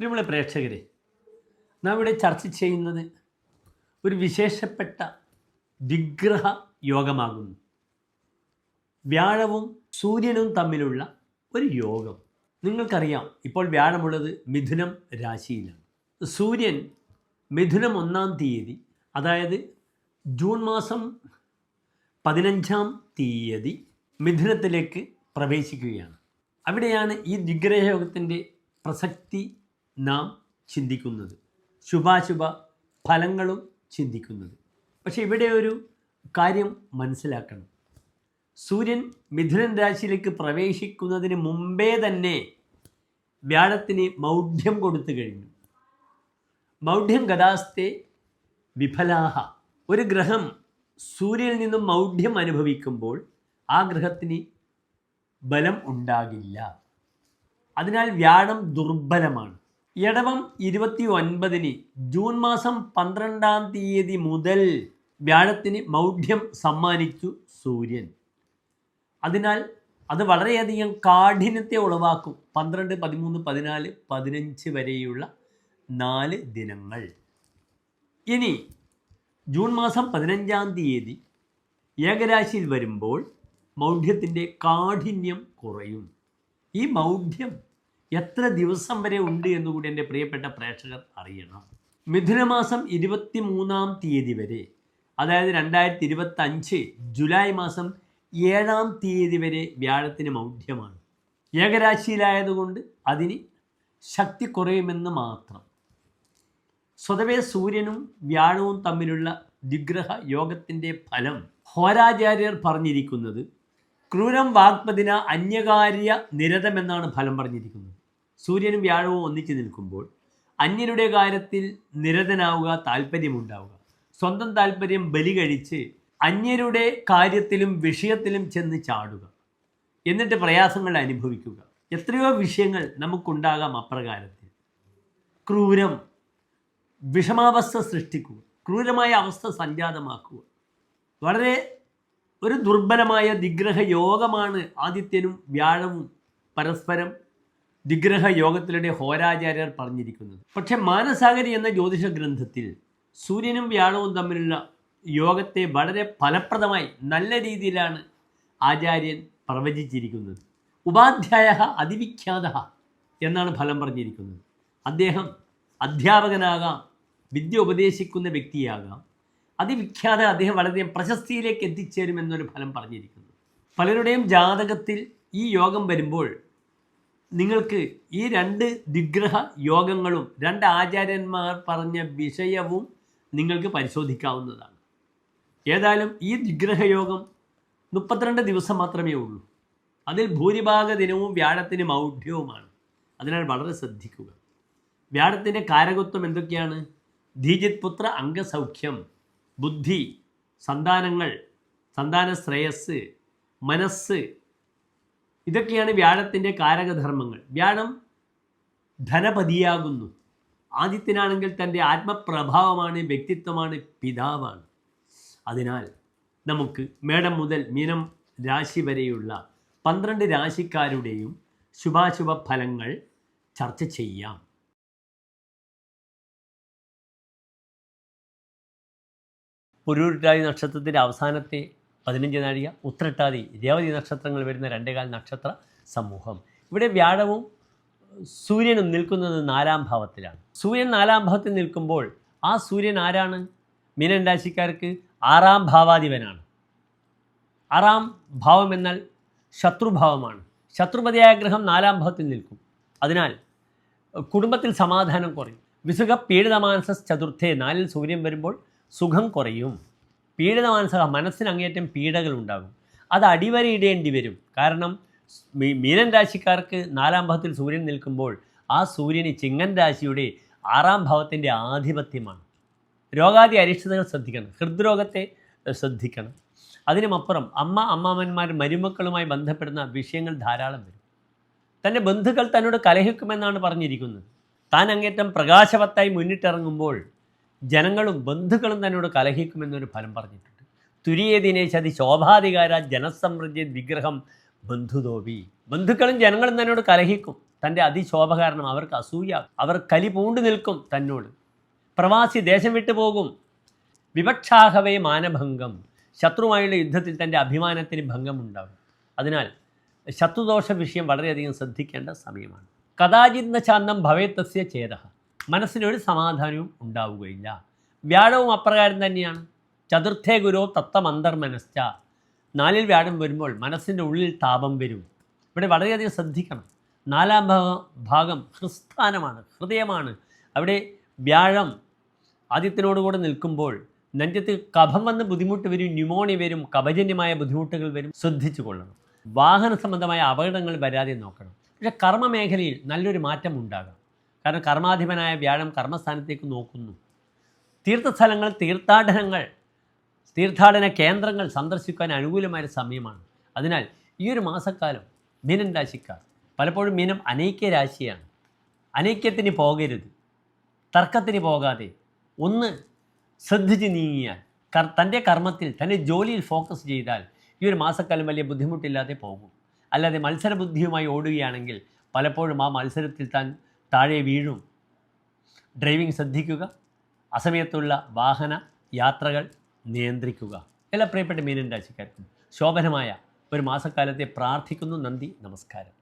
പ്രിയമുള്ള പ്രേക്ഷകരെ നാം ഇവിടെ ചർച്ച ചെയ്യുന്നത് ഒരു വിശേഷപ്പെട്ട വിഗ്രഹ യോഗമാകുന്നു. വ്യാഴവും സൂര്യനും തമ്മിലുള്ള ഒരു യോഗം. നിങ്ങൾക്കറിയാം ഇപ്പോൾ വ്യാഴമുള്ളത് മിഥുനം രാശിയിലാണ്. സൂര്യൻ മിഥുനം ഒന്നാം തീയതി അതായത് ജൂൺ മാസം പതിനഞ്ചാം തീയതി മിഥുനത്തിലേക്ക് പ്രവേശിക്കുകയാണ്. അവിടെയാണ് ഈ ദിഗ്രഹയോഗത്തിന്റെ പ്രസക്തി നാം ചിന്തിക്കുന്നത്. ശുഭാശുഭ ഫലങ്ങളും ചിന്തിക്കുന്നത്. പക്ഷേ ഇവിടെ ഒരു കാര്യം മനസ്സിലാക്കണം. സൂര്യൻ മിഥുനൻ രാശിയിലേക്ക് പ്രവേശിക്കുന്നതിന് മുമ്പേ തന്നെ വ്യാഴത്തിന് മൗഢ്യം കൊടുത്തു കഴിഞ്ഞു. മൗഢ്യം ഗതാസ്തെ വിഫലാഹ. ഒരു ഗ്രഹം സൂര്യനിൽ നിന്നും മൗഢ്യം അനുഭവിക്കുമ്പോൾ ആ ഗ്രഹത്തിന് ബലം ഉണ്ടാകില്ല. അതിനാൽ വ്യാഴം ദുർബലമാണ്. ഇടവം ഇരുപത്തി ഒൻപതിന് ജൂൺ മാസം പന്ത്രണ്ടാം തീയതി മുതൽ വ്യാഴത്തിന് മൗഢ്യം സമ്മാനിച്ചു സൂര്യൻ. അതിനാൽ അത് വളരെയധികം കാഠിന്യത്തെ ഉളവാക്കും. പന്ത്രണ്ട് പതിമൂന്ന് പതിനാല് പതിനഞ്ച് വരെയുള്ള നാല് ദിനങ്ങൾ. ഇനി ജൂൺ മാസം പതിനഞ്ചാം തീയതി ഏകരാശിയിൽ വരുമ്പോൾ മൗഢ്യത്തിന്റെ കാഠിന്യം കുറയും. ഈ മൗഢ്യം എത്ര ദിവസം വരെ ഉണ്ട് എന്നുകൂടി എന്റെ പ്രിയപ്പെട്ട പ്രേക്ഷകർ അറിയണം. മിഥുനമാസം ഇരുപത്തി മൂന്നാം തീയതി വരെ അതായത് രണ്ടായിരത്തി ഇരുപത്തഞ്ച് ജൂലൈ മാസം ഏഴാം തീയതി വരെ വ്യാഴത്തിന് മൗഢ്യമാണ്. ഏകരാശിയിലായതുകൊണ്ട് അതിന് ശക്തി കുറയുമെന്ന് മാത്രം. സ്വതവേ സൂര്യനും വ്യാഴവും തമ്മിലുള്ള ദിഗ്രഹ യോഗത്തിന്റെ ഫലം ഹോരാചാര്യർ പറഞ്ഞിരിക്കുന്നത് ക്രൂരം വാഗ്പതിന അന്യകാര്യ നിരതമെന്നാണ് ഫലം പറഞ്ഞിരിക്കുന്നത്. സൂര്യനും വ്യാഴവും ഒന്നിച്ചു നിൽക്കുമ്പോൾ അന്യരുടെ കാര്യത്തിൽ നിരതനാവുക താല്പര്യമുണ്ടാവുക സ്വന്തം താല്പര്യം ബലി കഴിച്ച് അന്യരുടെ കാര്യത്തിലും വിഷയത്തിലും ചെന്ന് ചാടുക. എന്നിട്ട് പ്രയാസങ്ങൾ അനുഭവിക്കുക. എത്രയോ വിഷയങ്ങൾ നമുക്കുണ്ടാകാം അപ്രകാരത്തിൽ. ക്രൂരം വിഷമാവസ്ഥ സൃഷ്ടിക്കുക. ക്രൂരമായ അവസ്ഥ സംജാതമാക്കുക. വളരെ ഒരു ദുർബലമായ നിഗ്രഹ യോഗമാണ് ആദിത്യനും വ്യാഴവും പരസ്പരം ദിഗ്രഹ യോഗത്തിലൂടെ ഹോരാചാര്യർ പറഞ്ഞിരിക്കുന്നത്. പക്ഷെ മാനസാഗരി എന്ന ജ്യോതിഷ ഗ്രന്ഥത്തിൽ സൂര്യനും വ്യാഴവും തമ്മിലുള്ള യോഗത്തെ വളരെ ഫലപ്രദമായി നല്ല രീതിയിലാണ് ആചാര്യൻ പ്രവചിച്ചിരിക്കുന്നത്. ഉപാധ്യായ അതിവിഖ്യാത എന്നാണ് ഫലം പറഞ്ഞിരിക്കുന്നത്. അദ്ദേഹം അധ്യാപകനാകാം വിദ്യ ഉപദേശിക്കുന്ന വ്യക്തിയാകാം. അതിവിഖ്യാത അദ്ദേഹം വളരെ പ്രശസ്തിയിലേക്ക് എത്തിച്ചേരുമെന്നൊരു ഫലം പറഞ്ഞിരിക്കുന്നു. പലരുടെയും ജാതകത്തിൽ ഈ യോഗം വരുമ്പോൾ നിങ്ങൾക്ക് ഈ രണ്ട് ദിഗ്രഹ യോഗങ്ങളും രണ്ട് ആചാര്യന്മാർ പറഞ്ഞ വിഷയവും നിങ്ങൾക്ക് പരിശോധിക്കാവുന്നതാണ്. ഏതായാലും ഈ ദിഗ്രഹ യോഗം മുപ്പത്തിരണ്ട് ദിവസം മാത്രമേ ഉള്ളൂ. അതിൽ ഭൂരിഭാഗ ദിനവും വ്യാഴത്തിന് മൗഢ്യവുമാണ്. അതിനാൽ വളരെ ശ്രദ്ധിക്കുക. വ്യാഴത്തിന്റെ കാരകത്വം എന്തൊക്കെയാണ്? ധീജിത് പുത്ര അംഗസൗഖ്യം ബുദ്ധി സന്താനങ്ങൾ സന്താന ശ്രേയസ് മനസ്സ് ഇതൊക്കെയാണ് വ്യാഴത്തിന്റെ കാരകധർമ്മങ്ങൾ. വ്യാഴം ധനപതിയാകുന്നു. ആദിത്യനാണെങ്കിൽ തന്റെ ആത്മപ്രഭാവമാണ് വ്യക്തിത്വമാണ് പിതാവാണ്. അതിനാൽ നമുക്ക് മേടം മുതൽ മീനം രാശി വരെയുള്ള പന്ത്രണ്ട് രാശിക്കാരുടെയും ശുഭാശുഭ ഫലങ്ങൾ ചർച്ച ചെയ്യാം. പുരൂരുട്ടാതി നക്ഷത്രത്തിന്റെ അവസാനത്തെ പതിനഞ്ച് നാഴിക ഉത്രട്ടാതി രേവതി നക്ഷത്രങ്ങൾ വരുന്ന രണ്ടേകാൽ നക്ഷത്ര സമൂഹം. ഇവിടെ വ്യാഴവും സൂര്യനും നിൽക്കുന്നത് നാലാം ഭാവത്തിലാണ്. സൂര്യൻ നാലാം ഭാവത്തിൽ നിൽക്കുമ്പോൾ ആ സൂര്യൻ ആരാണ്? മീനൻ രാശിക്കാർക്ക് ആറാം ഭാവാധിപനാണ്. ആറാം ഭാവം എന്നാൽ ശത്രുഭാവമാണ്. ശത്രുപതിയായ ഗ്രഹം നാലാം ഭാവത്തിൽ നിൽക്കും. അതിനാൽ കുടുംബത്തിൽ സമാധാനം കുറയും. വിസുഖ പീഡിതമാനസ ചതുർത്ഥേ നാലിൽ സൂര്യൻ വരുമ്പോൾ സുഖം കുറയും. പീഡിതമാനസ മനസ്സിന് മനസ്സിനങ്ങേറ്റം പീഡകൾ ഉണ്ടാകും അത് അടിവരയിടേണ്ടി വരും. കാരണം മീനൻ രാശിക്കാർക്ക് നാലാം ഭാവത്തിൽ സൂര്യൻ നിൽക്കുമ്പോൾ ആ സൂര്യന് ചിങ്ങൻ രാശിയുടെ ആറാം ഭാവത്തിന്റെ ആധിപത്യമാണ്. രോഗാദി അരിഷ്ടതകൾ ശ്രദ്ധിക്കണം. ഹൃദ്രോഗത്തെ ശ്രദ്ധിക്കണം. അതിനുമപ്പുറം അമ്മ അമ്മാമന്മാർ മരുമക്കളുമായി ബന്ധപ്പെടുന്ന വിഷയങ്ങൾ ധാരാളം വരും. തന്റെ ബന്ധുക്കൾ തന്നോട് കലഹിക്കുമെന്നാണ് പറഞ്ഞിരിക്കുന്നത്. താൻ അങ്ങേറ്റം പ്രകാശവത്തായി മുന്നിട്ടിറങ്ങുമ്പോൾ ജനങ്ങളും ബന്ധുക്കളും തന്നോട് കലഹിക്കുമെന്നൊരു ഫലം പറഞ്ഞിട്ടുണ്ട്. തുരിയെ ചതി ശോഭാധികാര ജനസമൃദ്ധി വിഗ്രഹം ബന്ധുതോപി. ബന്ധുക്കളും ജനങ്ങളും തന്നോട് കലഹിക്കും. തന്റെ അതിശോഭ കാരണം അവർക്ക് അസൂയ അവർ കലി പൂണ്ടു നിൽക്കും തന്നോട്. പ്രവാസി ദേശം വിട്ടു പോകും. വിവക്ഷാഹവേ മാനഭംഗം. ശത്രുവായുള്ള യുദ്ധത്തിൽ തന്റെ അഭിമാനത്തിന് ഭംഗമുണ്ടാകും. അതിനാൽ ശത്രുദോഷ വിഷയം വളരെയധികം ശ്രദ്ധിക്കേണ്ട സമയമാണ്. കഥാചിന്ന ചാന്തം ഭവേത്തസ്യ ചേത മനസ്സിനൊരു സമാധാനവും ഉണ്ടാവുകയില്ല. വ്യാഴവും അപ്രകാരം തന്നെയാണ്. ചതുർത്ഥേ ഗുരോ തത്തമന്തർമനശ്ച നാലിൽ വ്യാഴം വരുമ്പോൾ മനസ്സിന്റെ ഉള്ളിൽ താപം വരും. ഇവിടെ വളരെയധികം ശ്രദ്ധിക്കണം. നാലാം ഭാഗം ഹൃസ്ഥാനമാണ് ഹൃദയമാണ്. അവിടെ വ്യാഴം ആദ്യത്തിനോടുകൂടെ നിൽക്കുമ്പോൾ നെഞ്ചത്ത് കഫം വന്ന് ബുദ്ധിമുട്ട് വരും ന്യൂമോണിയ വരും കപജന്യമായ ബുദ്ധിമുട്ടുകൾ വരും. ശ്രദ്ധിച്ചു കൊള്ളണം. വാഹന സംബന്ധമായ അപകടങ്ങൾ വരാതെ നോക്കണം. പക്ഷേ കർമ്മ മേഖലയിൽ നല്ലൊരു മാറ്റം ഉണ്ടാകാം കാരണം കർമാധിപനായ വ്യാഴം കർമ്മസ്ഥാനത്തേക്ക് നോക്കുന്നു. തീർത്ഥസ്ഥലങ്ങൾ തീർത്ഥാടനങ്ങൾ തീർത്ഥാടന കേന്ദ്രങ്ങൾ സന്ദർശിക്കാൻ അനുകൂലമായ സമയമാണ്. അതിനാൽ ഈ ഒരു മാസക്കാലം മീനൻ രാശിക്കാർ പലപ്പോഴും മീനം അനൈക്യ രാശിയാണ്. അനൈക്യത്തിന് പോകരുത്. തർക്കത്തിന് പോകാതെ ഒന്ന് ശ്രദ്ധിച്ച് നീങ്ങിയാൽ കർ തന്റെ കർമ്മത്തിൽ തന്റെ ജോലിയിൽ ഫോക്കസ് ചെയ്താൽ ഈ ഒരു മാസക്കാലം വലിയ ബുദ്ധിമുട്ടില്ലാതെ പോകും. അല്ലാതെ മത്സരബുദ്ധിയുമായി ഓടുകയാണെങ്കിൽ പലപ്പോഴും ആ മത്സരത്തിൽ താൻ താഴെ വീഴും. ഡ്രൈവിംഗ് ശ്രദ്ധിക്കുക. അസമയത്തുള്ള വാഹന യാത്രകൾ നിയന്ത്രിക്കുക. എല്ലാ പ്രിയപ്പെട്ട മീനൻ രാശിക്കാർക്കും ശോഭനമായ ഒരു മാസക്കാലത്തെ പ്രാർത്ഥിക്കുന്നു നന്ദി നമസ്കാരം.